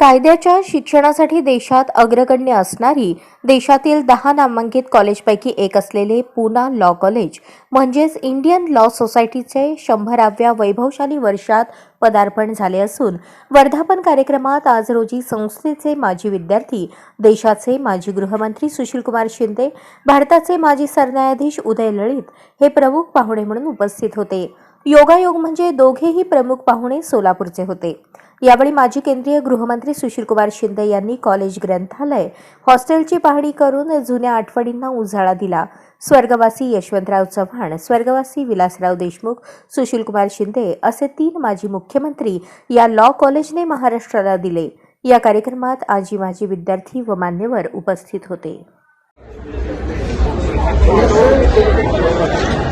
कायद्याच्या शिक्षणासाठी देशात अग्रगण्य असणारी देशातील दहा नामांकित कॉलेजपैकी एक असलेले पूना लॉ कॉलेज म्हणजेच इंडियन लॉ सोसायटीचे शंभराव्या वैभवशाली वर्षात पदार्पण झाले असून वर्धापन कार्यक्रमात आज रोजी संस्थेचे माजी विद्यार्थी देशाचे माजी गृहमंत्री सुशीलकुमार शिंदे भारताचे माजी सरन्यायाधीश उदय लळित हे प्रमुख पाहुणे म्हणून उपस्थित होते. योगायोग म्हणजे दोघेही प्रमुख पाहुणे सोलापूरचे होते. यावेळी माजी केंद्रीय गृहमंत्री सुशीलकुमार शिंदे यांनी कॉलेज ग्रंथालय हॉस्टेलची पाहणी करून जुन्या आठवणींना उजाळा दिला. स्वर्गवासी यशवंतराव चव्हाण स्वर्गवासी विलासराव देशमुख सुशीलकुमार शिंदे असे तीन माजी मुख्यमंत्री या लॉ कॉलेजने महाराष्ट्राला दिले. या कार्यक्रमात आजी माजी विद्यार्थी व मान्यवर उपस्थित होते.